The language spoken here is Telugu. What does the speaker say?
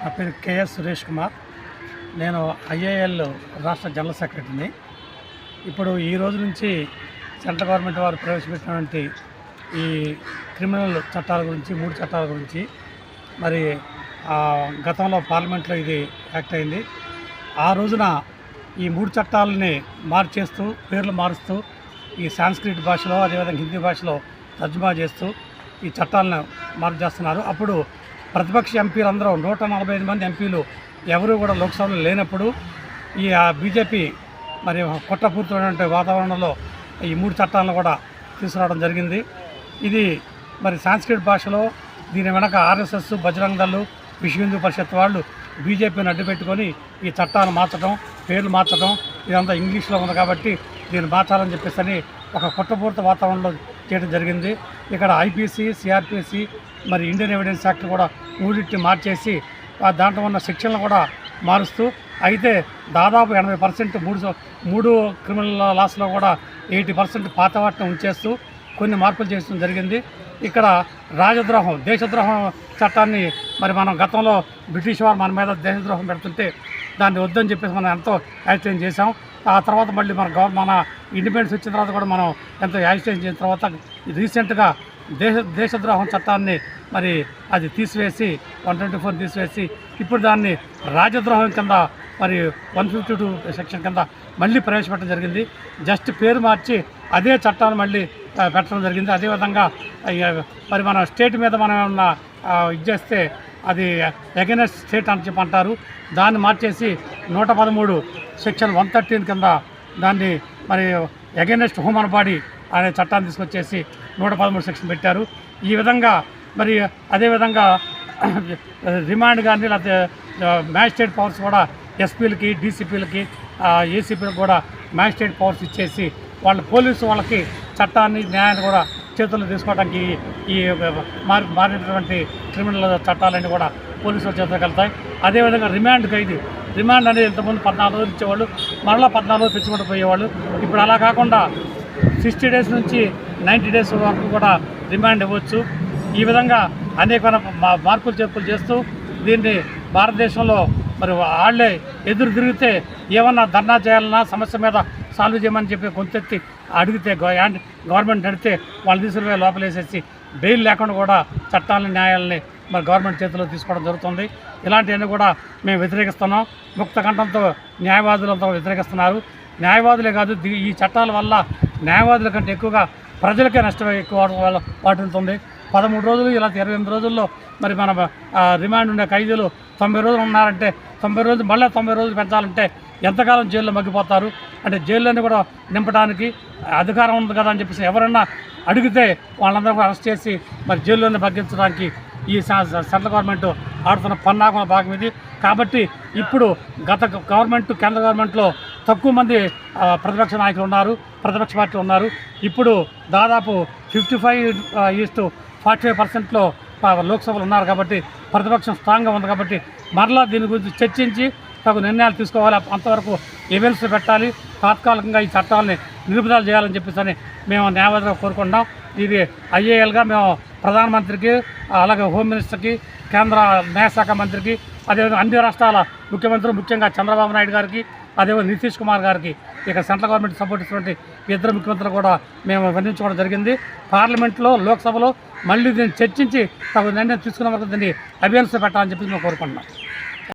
నా పేరు కేఎస్ సురేష్ కుమార్. నేను ఐఏఎల్ రాష్ట్ర జనరల్ సెక్రటరీని. ఇప్పుడు ఈ రోజు నుంచి సెంట్రల్ గవర్నమెంట్ వారు ప్రవేశపెట్టినటువంటి ఈ క్రిమినల్ చట్టాల గురించి మూడు చట్టాల గురించి మరి ఆ, గతంలో పార్లమెంట్లో ఇది యాక్ట్ అయింది. ఆ రోజున ఈ మూడు చట్టాలని మార్చేస్తూ పేర్లు మారుస్తూ ఈ సాంస్క్రిట్ భాషలో అదేవిధంగా హిందీ భాషలో తర్జుమా చేస్తూ ఈ చట్టాలను మార్పు చేస్తున్నారు. అప్పుడు ప్రతిపక్ష ఎంపీలందరూ నూట నలభై ఐదు మంది ఎంపీలు ఎవరూ కూడా లోక్సభలో లేనప్పుడు ఈ బీజేపీ మరి కుట్రపూర్తమైనటువంటి వాతావరణంలో ఈ మూడు చట్టాలను కూడా తీసుకురావడం జరిగింది. ఇది మరి సాంస్క్రిట్ భాషలో దీని వెనక ఆర్ఎస్ఎస్ బజరంగ దళ్ళు విశ్వ హిందూ పరిషత్ వాళ్ళు బీజేపీని అడ్డుపెట్టుకొని ఈ చట్టాలు మార్చడం పేర్లు మార్చడం ఇదంతా ఇంగ్లీష్లో ఉంది కాబట్టి దీన్ని మార్చాలని చెప్పేసి అని ఒక కుట్రపూర్త వాతావరణంలో చేయడం జరిగింది. ఇక్కడ ఐపీసీ సిఆర్పిసి మరి ఇండియన్ ఎవిడెన్స్ యాక్ట్ కూడా మూడింటిని మార్చేసి దాంట్లో ఉన్న శిక్షలను కూడా మారుస్తూ అయితే దాదాపు ఎనభై పర్సెంట్ మూడు మూడు క్రిమినల్ లాస్లో కూడా ఎయిటీ పర్సెంట్ పాత వాటిని ఉంచేస్తూ కొన్ని మార్పులు చేయడం జరిగింది. ఇక్కడ రాజద్రోహం దేశద్రోహం చట్టాన్ని మరి మనం గతంలో బ్రిటిష్ వారు మన మీద దేశద్రోహం పెడుతుంటే దాన్ని వద్దని చెప్పేసి మనం ఎంతో యాక్సిడెంట్ చేసాం ఆ తర్వాత మళ్ళీ మన గవ మన ఇండిపెండెన్స్ వచ్చిన తర్వాత కూడా మనం ఎంతో యాక్సిడెంట్ చేసిన తర్వాత రీసెంట్గా దేశ దేశద్రోహం చట్టాన్ని మరి అది తీసివేసి వన్ ట్వంటీ ఫోర్ తీసివేసి ఇప్పుడు దాన్ని రాజద్రోహం కింద మరి వన్ ఫిఫ్టీ టూ సెక్షన్ కింద మళ్ళీ ప్రవేశపెట్టడం జరిగింది. జస్ట్ పేరు మార్చి అదే చట్టాన్ని మళ్ళీ పెట్టడం జరిగింది. అదేవిధంగా మరి మన స్టేట్ మీద మనం ఉన్న ఇచ్చేస్తే ఇది చేస్తే అది ఎగనెస్ట్ స్టేట్ అని చెప్పి అంటారు. దాన్ని మార్చేసి నూట పదమూడు సెక్షన్ వన్ థర్టీన్ కింద దాన్ని మరి ఎగనెస్ట్ హ్యూమన్ బాడీ అనే చట్టాన్ని తీసుకొచ్చేసి నూట పదమూడు సెక్షన్ పెట్టారు. ఈ విధంగా మరి అదేవిధంగా రిమాండ్ కానీ లేకపోతే మ్యాజిస్ట్రేట్ పవర్స్ కూడా ఎస్పీలకి డీసీపీలకి ఏసీపీలకు కూడా మ్యాజిస్ట్రేట్ పవర్స్ ఇచ్చేసి వాళ్ళ పోలీసు వాళ్ళకి చట్టాన్ని న్యాయాన్ని కూడా చేతుల్లో తీసుకోవడానికి ఈ మారి మారినటువంటి క్రిమినల్ చట్టాలన్నీ కూడా పోలీసుల చేతులకు వెళ్తాయి. అదేవిధంగా రిమాండ్ ఖైదీ. రిమాండ్ అనేది ఇంతకుముందు పద్నాలుగు రోజులు ఇచ్చేవాళ్ళు మరలా పద్నాలుగు రోజులు తెచ్చుకుంటూ పోయేవాళ్ళు. ఇప్పుడు అలా కాకుండా సిక్స్టీ డేస్ నుంచి నైంటీ డేస్ వరకు కూడా రిమాండ్ ఇవ్వచ్చు. ఈ విధంగా అనేక మా- మార్పులు చేర్పులు చేస్తూ దీన్ని భారతదేశంలో మరి వాళ్ళే ఎదురు తిరిగితే ఏమన్నా ధర్నా చేయాలన్నా సమస్య మీద సాల్వ్ చేయమని చెప్పి గొంతెత్తి అడిగితే గవర్నమెంట్ అడిగితే వాళ్ళు తీసుకుని లోపలేసేసి బెయిల్ లేకుండా కూడా చట్టాలని న్యాయాలని మరి గవర్నమెంట్ చేతిలో తీసుకోవడం జరుగుతుంది. ఇలాంటివన్నీ కూడా మేము వ్యతిరేకిస్తున్నాం. ముక్త కంఠంతో న్యాయవాదులంతా వ్యతిరేకిస్తున్నారు. న్యాయవాదులే కాదు ఈ చట్టాల వల్ల న్యాయవాదుల కంటే ఎక్కువగా ప్రజలకే నష్టం ఎక్కువ వాళ్ళ వాటిల్తుంది పదమూడు రోజులు ఇలా ఇరవై ఎనిమిది రోజుల్లో మరి మన రిమాండ్ ఉండే ఖైదీలు తొంభై రోజులు ఉన్నారంటే తొంభై రోజులు మళ్ళీ తొంభై రోజులు పెంచాలంటే ఎంతకాలం జైల్లో మగ్గిపోతారు? అంటే జైల్లోని కూడా నింపడానికి అధికారం ఉంది కదా అని చెప్పేసి ఎవరన్నా అడిగితే వాళ్ళందరూ కూడా అరెస్ట్ చేసి మరి జైల్లోనే మగ్గించడానికి ఈ సెంట్రల్ గవర్నమెంట్ ఆడుతున్న పన్నాగం భాగం ఇది. కాబట్టి ఇప్పుడు గత గవర్నమెంట్ కేంద్ర గవర్నమెంట్లో తక్కువ మంది ప్రతిపక్ష నాయకులు ఉన్నారు ప్రతిపక్ష పార్టీ ఉన్నారు. ఇప్పుడు దాదాపు fifty five is to forty five పర్సెంట్లో లోక్సభలో ఉన్నారు కాబట్టి ప్రతిపక్షం స్ట్రాంగ్గా ఉంది కాబట్టి మరలా దీని గురించి చర్చించి తగు నిర్ణయాలు తీసుకోవాలి. అంతవరకు ఎమ్మెల్సీ పెట్టాలి. తాత్కాలికంగా ఈ చట్టాలని నిలుపుదల చేయాలని చెప్పేసి అని మేము న్యాయవాదిగా కోరుకుంటున్నాం. ఇది ఐఏఎల్గా మేము ప్రధానమంత్రికి అలాగే హోమ్ మినిస్టర్కి కేంద్ర న్యాయశాఖ మంత్రికి అదేవిధంగా అన్ని రాష్ట్రాల ముఖ్యమంత్రులు ముఖ్యంగా చంద్రబాబు నాయుడు గారికి అదేవిధంగా నితీష్ కుమార్ గారికి ఇక సెంట్రల్ గవర్నమెంట్ సపోర్ట్ ఇస్తున్నటువంటి ఇద్దరు ముఖ్యమంత్రులు కూడా మేము వర్ణించుకోవడం జరిగింది. పార్లమెంట్లో లోక్సభలో మళ్ళీ దీన్ని చర్చించి తగు నిర్ణయం తీసుకున్న వరకు దీన్ని అభ్యర్థి పెట్టాలని చెప్పి మేము కోరుకుంటున్నాం.